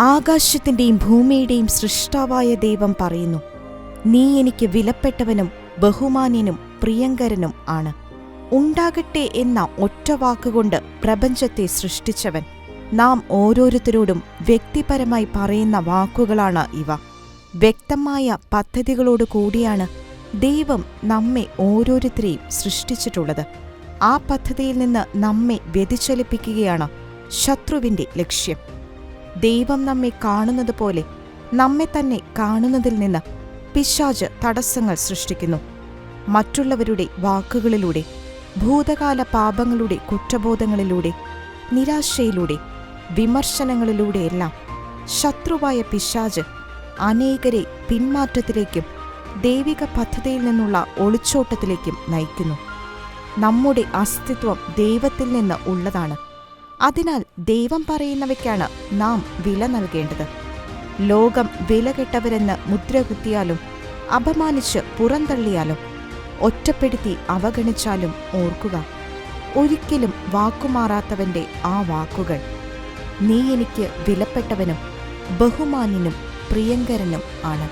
ആകാശത്തിന്റെയും ഭൂമിയുടെയും സൃഷ്ടാവായ ദൈവം പറയുന്നു നീ എനിക്ക് വിലപ്പെട്ടവനും ബഹുമാന്യനും പ്രിയങ്കരനും ആണ്. ഉണ്ടാകട്ടെ എന്ന ഒറ്റ വാക്കുകൊണ്ട് പ്രപഞ്ചത്തെ സൃഷ്ടിച്ചവൻ. നാം ഓരോരുത്തരോടും വ്യക്തിപരമായി പറയുന്ന വാക്കുകളാണ് ഇവ. വ്യക്തമായ പദ്ധതികളോട് കൂടിയാണ് ദൈവം നമ്മെ ഓരോരുത്തരെയും സൃഷ്ടിച്ചിട്ടുള്ളത്. ആ പദ്ധതിയിൽ നിന്ന് നമ്മെ വ്യതിചലിപ്പിക്കുകയാണ് ശത്രുവിന്റെ ലക്ഷ്യം. ദൈവം നമ്മെ കാണുന്നത് പോലെ നമ്മെ തന്നെ കാണുന്നതിൽ നിന്ന് പിശാജ് തടസ്സങ്ങൾ സൃഷ്ടിക്കുന്നു. മറ്റുള്ളവരുടെ വാക്കുകളിലൂടെ ഭൂതകാല പാപങ്ങളുടെ കുറ്റബോധങ്ങളിലൂടെ നിരാശയിലൂടെ വിമർശനങ്ങളിലൂടെയെല്ലാം ശത്രുവായ പിശാജ് അനേകരെ പിന്മാറ്റത്തിലേക്കും ദൈവിക പദ്ധതിയിൽ നിന്നുള്ള ഒളിച്ചോട്ടത്തിലേക്കും നയിക്കുന്നു. നമ്മുടെ അസ്തിത്വം ദൈവത്തിൽ നിന്ന് ഉള്ളതാണ്. അതിനാൽ ദൈവം പറയുന്നവയ്ക്കാണ് നാം വില നൽകേണ്ടത്. ലോകം വിലകെട്ടവരെന്ന് മുദ്രകുത്തിയാലും അപമാനിച്ച് പുറന്തള്ളിയാലും ഒറ്റപ്പെടുത്തി അവഗണിച്ചാലും ഓർക്കുക. ഒരിക്കലും വാക്കുമാറാത്തവന്റെ ആ വാക്കുകൾ. നീ എനിക്ക് വിലപ്പെട്ടവനും ബഹുമാന്യനും പ്രിയങ്കരനും ആണ്.